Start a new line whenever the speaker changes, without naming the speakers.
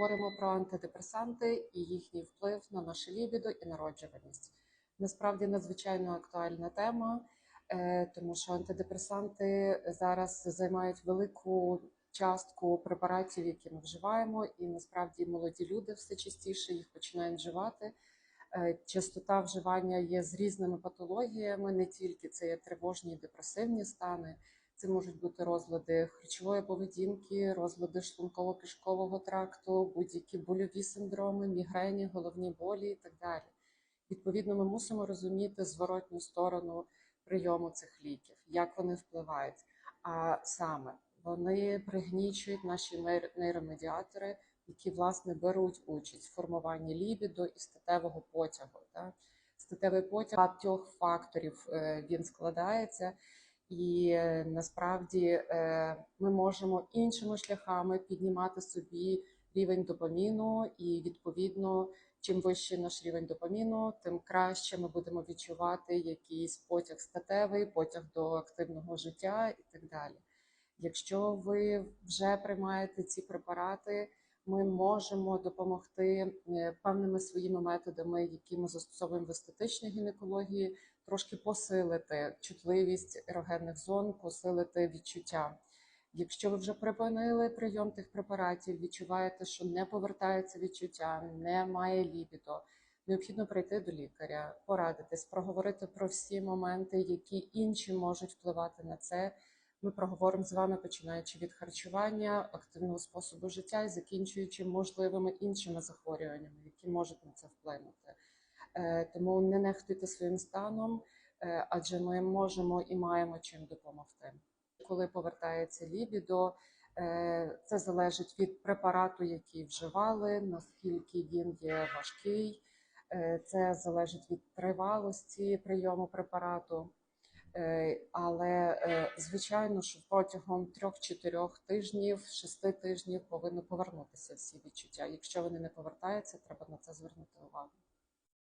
Говоримо про антидепресанти і їхній вплив на наше лібідо і народжуваність. Насправді надзвичайно актуальна тема, е, тому що антидепресанти зараз займають велику частку препаратів, які ми вживаємо, і насправді молоді люди все частіше їх починають вживати. Е, Частота вживання є з різними патологіями, не тільки це є тривожні і депресивні стани. Це можуть бути розлади харчової поведінки, розлади шлунково-кишкового тракту, будь-які больові синдроми, мігрені, головні болі і так далі. Відповідно, ми мусимо розуміти зворотню сторону прийому цих ліків, як вони впливають. А саме вони пригнічують наші нейр- нейромедіатори, які власне беруть участь в формуванні лібіду і статевого потягу. Так? Статевий потяг багатьох факторів е, він складається. І е, насправді е, ми можемо іншими шляхами піднімати собі рівень допаміну, і відповідно, чим вищий наш рівень допаміну, тим краще ми будемо відчувати якийсь потяг статевий, потяг до активного життя і так далі. Якщо ви вже приймаєте ці препарати, ми можемо допомогти е, певними своїми методами, які ми застосовуємо в естетичній гінекології, трошки посилити чутливість ерогенних зон, посилити відчуття. Якщо ви вже припинили прийом тих препаратів, відчуваєте, що не повертається відчуття, немає лібідо, необхідно прийти до лікаря, порадитись, проговорити про всі моменти, які інші можуть впливати на це. Ми проговоримо з вами, починаючи від харчування, активного способу життя і закінчуючи можливими іншими захворюваннями, які можуть на це вплинути. Е, Тому не нехтуйте своїм станом, е, адже ми можемо і маємо чим допомогти. Коли повертається лібідо, е, це залежить від препарату, який вживали, наскільки він є важкий. Це залежить від тривалості прийому препарату. Е, Але е, звичайно, що протягом 3-4 тижнів, 6 тижнів повинно повернутися всі відчуття. Якщо вони не повертаються, треба на це звернути увагу.